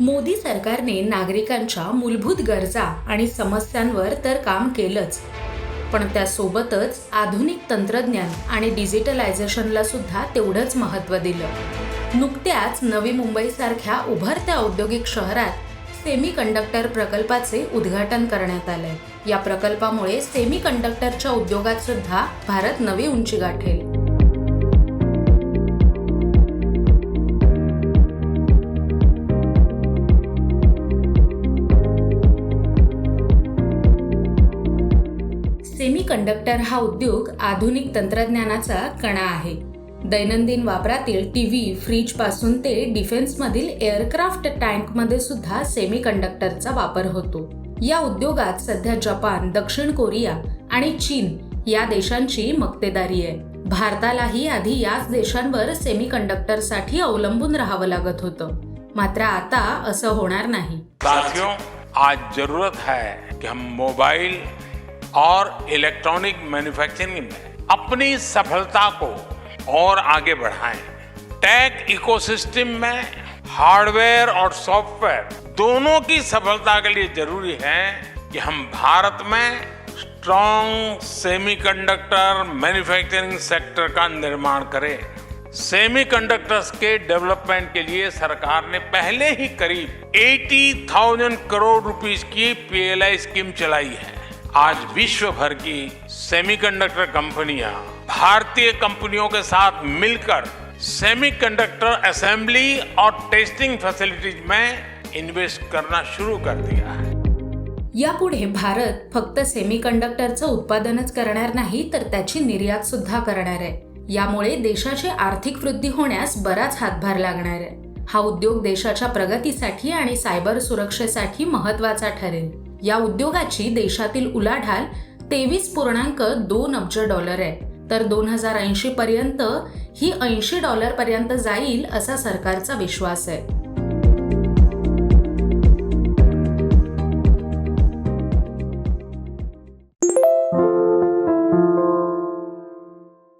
मोदी सरकारने नागरिकांच्या मूलभूत गरजा आणि समस्यांवर तर काम केलंच पण त्यासोबतच आधुनिक तंत्रज्ञान आणि डिजिटलायझेशनला सुद्धा तेवढंच महत्त्व दिलं. नुकत्याच नवी मुंबईसारख्या उभरत्या औद्योगिक शहरात सेमी कंडक्टर प्रकल्पाचे उद्घाटन करण्यात आलंय. या प्रकल्पामुळे सेमी कंडक्टरच्या उद्योगात सुद्धा भारत नवी उंची गाठेल. सेमीकंडक्टर हा उद्योग आधुनिक तंत्रज्ञानाचा कणा आहे. दैनंदिन वापरातील टीव्ही फ्रीजपासून ते डिफेन्समधील एअरक्राफ्ट टँकमध्ये सुद्धा सेमीकंडक्टरचा वापर होतो. या उद्योगात सध्या जपान दक्षिण कोरिया आणि चीन या देशांची मक्तेदारी आहे. भारतालाही आधी याच देशांवर सेमीकंडक्टरसाठी अवलंबून राहावं लागत होतं. मात्र आता असं होणार नाही. आज जरूरत है कि हम मोबाइल और इलेक्ट्रॉनिक मैन्युफैक्चरिंग में अपनी सफलता को और आगे बढ़ाएँ। टेक इकोसिस्टम में हार्डवेयर और सॉफ्टवेयर दोनों की सफलता के लिए ज़रूरी है कि हम भारत में स्ट्रॉन्ग सेमीकंडक्टर मैन्युफैक्चरिंग सेक्टर का निर्माण करें। सेमीकंडक्टर्स के डेवलपमेंट के लिए सरकार ने पहले ही करीब 80,000 करोड़ रुपीस की पीएलआई स्कीम चलाई है। आज विश्व भर की सेमीकंडक्टर कंपनियां भारतीय कंपनियों के साथ मिलकर सेमीकंडक्टर असेंबली और टेस्टिंग फैसिलिटीज में इन्वेस्ट करना शुरू कर दिया है। यापुढे भारत फक्त सेमीकंडक्टरचं उत्पादनच करणार नाही तर त्याची निर्यात सुद्धा करणार आहे. यामुळे देशाची आर्थिक वृद्धी होण्यास बराच हातभार लागणार आहे. हा उद्योग देशाच्या प्रगतीसाठी आणि सायबर सुरक्षेसाठी महत्त्वाचा ठरेल. या उद्योगाची देशातील उलाढाल तेवीस पूर्णांक दोन अब्ज डॉलर आहे. तर दोन हजार ऐंशी पर्यंत ही ऐंशी डॉलर पर्यंत जाईल असा सरकारचा विश्वास आहे.